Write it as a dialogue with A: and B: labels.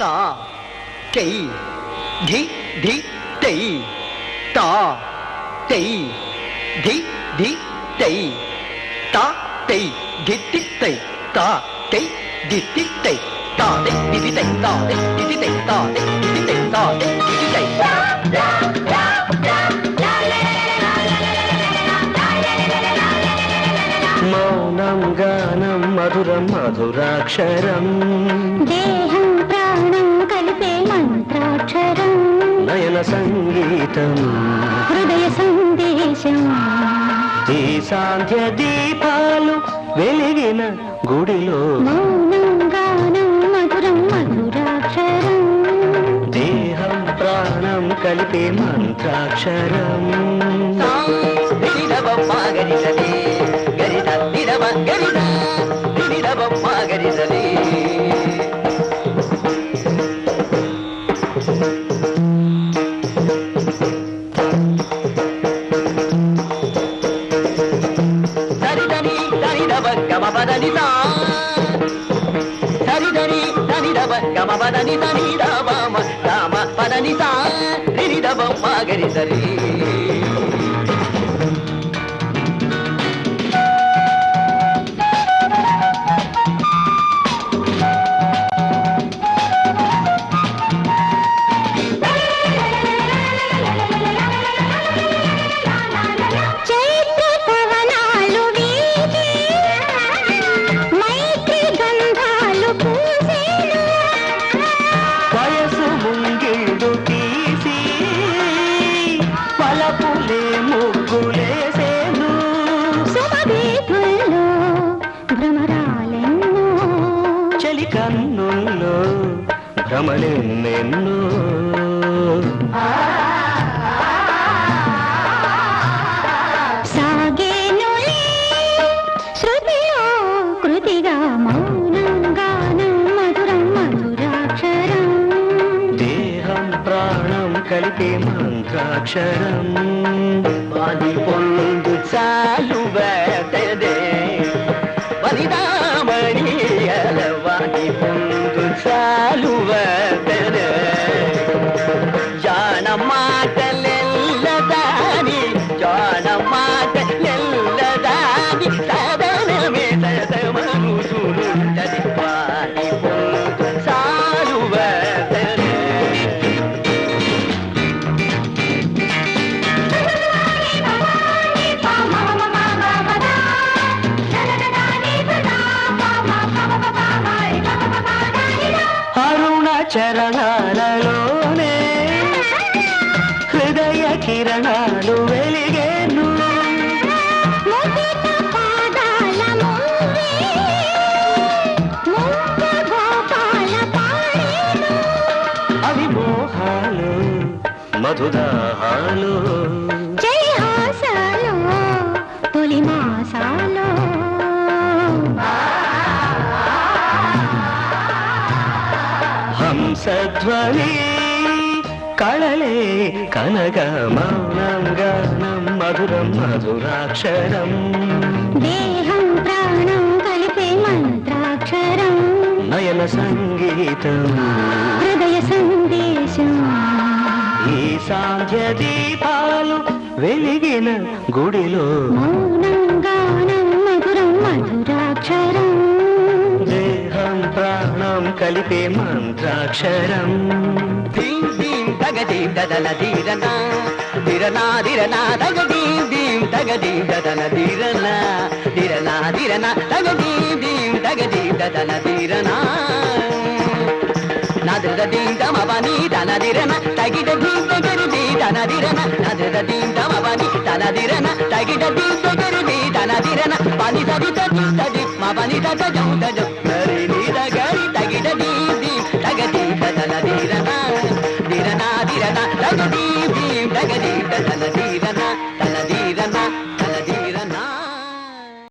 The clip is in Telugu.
A: తా టై ధి ధి టై తా టై ధి ధి టై తా టై ధి తి టై తా టై ధి తి టై తా టై ధి తి టై తా టై ధి తి టై తా టై ధి తి టై తా టై ధి తి టై
B: మౌనం గానం మధురం మధురాక్షరం.
C: దేహం మంత్రాక్షరం
B: నయన సంగీతం.
C: హృదయ సందేశం.
B: ఈ సాంధ్య దీపాలు వెలిగిన గుడిలో.
C: మౌనం గానం మధురం మధురాక్షరం.
B: దేహం ప్రాణం కలిపే మంత్రాక్షరం.
A: సరిదవ గమ పదని సా సరిదని సరిదవ గమ పదని సని రవ రామ పదని సా రిరిదవ
C: మాగరి సరి. కృతిగా మౌనంగానం మధురం మధురాక్షరం.
B: దేహం ప్రాణం కలిపే మంత్రాక్షరం అది పొందు చాలు వేటదే. వనిదామణియల వాది పొందు చాలు వేటదే. జాన చరణాలలోనే హృదయ కిరణాలు వెలిగేను. అవి మోహాలు మధుదాహాలు. హంసధ్వని కళలే కనక మౌనం గానం మధురం మధురాక్షరం.
C: దేహం ప్రాణం కలిపే మంత్రాక్షరం.
B: నయన సంగీతం.
C: హృదయ సందేశం.
B: ఈ సాంధ్య దీపాలు వెలిగిన గుడిలో.
C: మౌనం గానం మధురం మధురాక్షరం.
B: ప్రాణం కలిపే మంత్రాక్షరం.
A: దీం దీం తగదీం దదన దీరనా దిరనా దిరనా తగదీం దీం తగదీం దదన దిరనా దిరనా దిరనా తగదీం దీం తగదీం దదన దిరనా నదృద దీం దమవని తన దిరన తగిట దీం తగరిది తన దిరన నదృద దీం దమవని తన దిరన తగిట దీం తగరిది తన దిరన పని సది తది తది మా తద జౌ తజ